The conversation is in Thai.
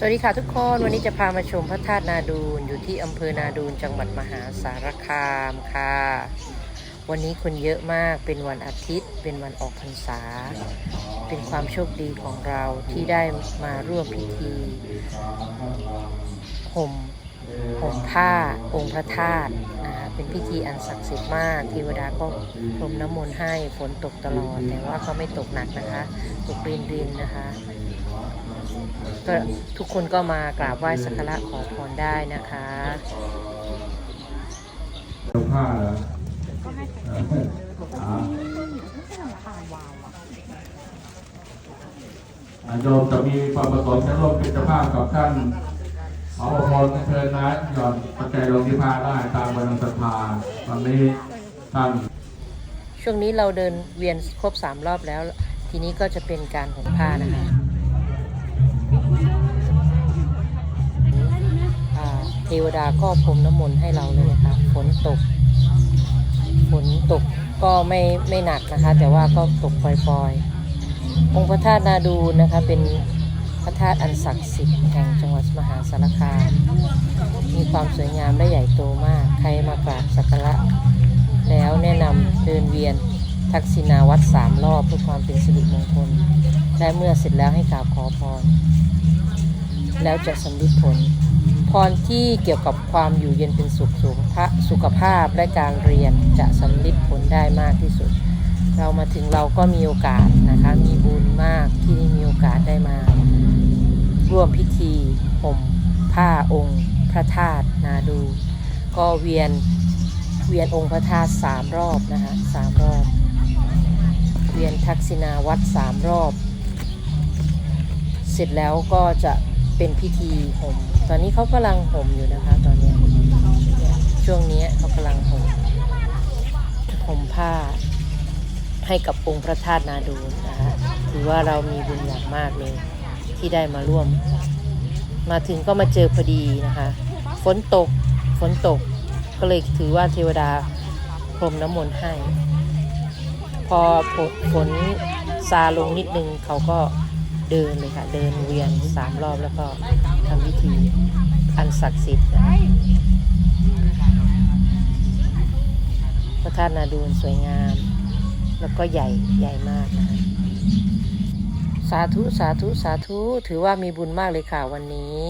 สวัสดีค่ะทุกคนวันนี้จะพามาชมพระธาตุนาดูนอยู่ที่อำเภอนาดูนจังหวัดมหาสารคามค่ะ วันนี้คนเยอะมากเป็นวันอาทิตย์ เป็นวันออกพรรษา เป็นความโชคดีของเราที่ได้มาร่วมพิธีห่ม ห่มผ้าองค์พระธาตุนะเป็นพิธีอันศักดิ์สิทธิ์มากเทวดาก็พรมน้ำมนต์ให้ฝนตกตลอด แต่ว่าก็ไม่ตกหนักนะคะ ตกรินรินนะคะก็ทุกคนก็มากราบไหว้สักการะขอพรได้นะคะเจ้าผ้าเหรออ่าอ่าโยมจะมีความประสงค์จะร่วมเป็นเจ้าภาพกับท่าน หมอประพรเชิญนะหย่อนปัจจัยลงที่ผ้าได้ตามกำลังศรัทธาตอนนี้ท่านช่วงนี้เราเดินเวียนครบสามรอบแล้ว ทีนี้ก็จะเป็นการห่มผ้านะคะเทวดาก็พรมน้ำมนต์ให้เราเลยนะคะฝนตก ฝนตกก็ไม่ไม่หนักนะคะ แต่ว่าก็ตกปล่อยๆ องค์พระธาตุนาดูนะคะเป็น ระธาตุอันศักดิ์สิทธิ์แห่งจังหวัดมหาสารคาม มีความสวยงามและใหญ่โตมาก ใครมากราบสักการะแล้วแนะนำเดินเวียนทักษิณาวัดสามรอบเพื่อความเป็นสิริมงคล และเมื่อเสร็จแล้วให้กราบขอพร แล้วจะสำลิดผล พรที่เกี่ยวกับความอยู่เย็นเป็นสุขสุขภาสุขภาพและการเรียนจะสำลิดผลได้มากที่สุด เรามาถึงเราก็มีโอกาสนะคะ มีบุญมากที่ได้มีโอกาสได้มา รีห่มผ้าองค์พระธาตุนาดู ก็เวียนเวียนองค์พระธาตุสามรอบนะคะสามรอบ เวียนทักษิณาวัดสามรอบ เสร็จแล้วก็จะเป็นพิธีห่ม ตอนนี้เขากำลังห่มอยู่นะคะ ตอนนี้ช่วงนี้เขากำลังห่มห่มผ้าให้กับองค์พระธาตุนาดูนนะคะถือว่าเรามีบุญอย่างมากเลยที่ได้มาร่วม มาถึงก็มาเจอพอดีนะคะ ฝนตก ฝนตก ก็เลยถือว่าเทวดาพรมน้ำมนต์ให้ พอฝนฝนซาลงนิดนึงเขาก็เดินเลยค่ะ เดินเวียนสามรอบแล้วก็ทำพิธีอันศักดิ์สิทธิ์นะพระธาตุนาดูนสวยงาม แล้วก็ใหญ่ใหญ่มากนะคะ สาธุสาธุสาธุ ถือว่ามีบุญมากเลยค่ะวันนี้